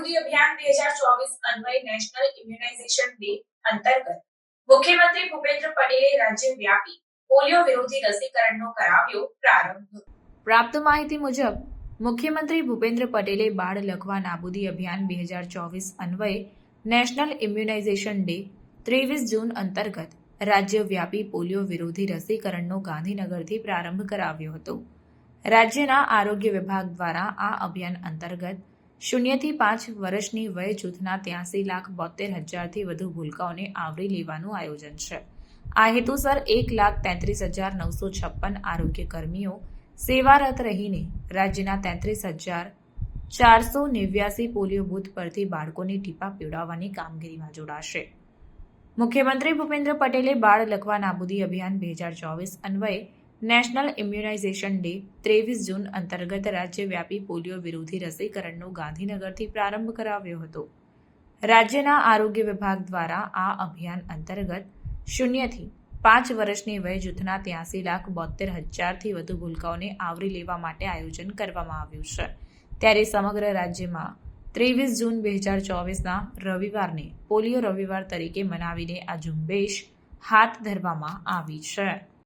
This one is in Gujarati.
નાબૂદી અભિયાન બે હજાર ચોવીસ અન્વય નેશનલ ઇમ્યુનાઇઝેશન ડે અંતર્ગત મુખ્યમંત્રી ભૂપેન્દ્ર પટેલે રાજ્યવ્યાપી પોલિયો વિરોધી રસીકરણનો કરાવ્યો પ્રારંભ પ્રાપ્ત માહિતી મુજબ, મુખ્યમંત્રી ભૂપેન્દ્ર પટેલે બાળ લખવા નાબૂદી અભિયાન બે હજાર ચોવીસ અન્વયે નેશનલ ઇમ્યુનાઇઝેશન ડે ત્રેવીસ જૂન અંતર્ગત રાજ્યવ્યાપી પોલિયો વિરોધી રસીકરણનો ગાંધીનગરથી પ્રારંભ કરાવ્યો હતો. રાજ્યના આરોગ્ય વિભાગ દ્વારા આ અભિયાન અંતર્ગત શૂન્યથી પાંચ વર્ષની વય જૂથના ત્યાસી લાખ બોતેર હજારથી વધુ ભૂલકાઓને આવરી લેવાનું આયોજન છે. આ હેતુસર એક લાખ તેત્રીસ હજાર નવસો છપ્પન આરોગ્ય કર્મીઓ સેવારત રહીને રાજ્યના તેત્રીસ હજાર ચારસો નેવ્યાસી પોલિયો બૂથ પરથી બાળકોને ટીપા પીવડાવવાની કામગીરીમાં જોડાશે. મુખ્યમંત્રી ભૂપેન્દ્ર પટેલે બાળ લખવા નાબૂદી અભિયાન બે હજાર ચોવીસ અન્વયે નેશનલ ઇમ્યુનાઇઝેશન ડે ત્રેવીસ જૂન અંતર્ગત રાજ્યવ્યાપી પોલિયો વિરોધી રસીકરણનો ગાંધીનગરથી પ્રારંભ કરાવ્યો હતો. રાજ્યના આરોગ્ય વિભાગ દ્વારા આ અભિયાન અંતર્ગત શૂન્યથી પાંચ વર્ષની વય જૂથના ત્યાસી લાખ બોતેર હજારથી વધુ ભૂલકાઓને આવરી લેવા માટે આયોજન કરવામાં આવ્યું છે. ત્યારે સમગ્ર રાજ્યમાં ત્રેવીસ જૂન બે હજાર ચોવીસના રવિવારને પોલિયો રવિવાર તરીકે મનાવીને આ ઝુંબેશ હાથ ધરવામાં આવી છે.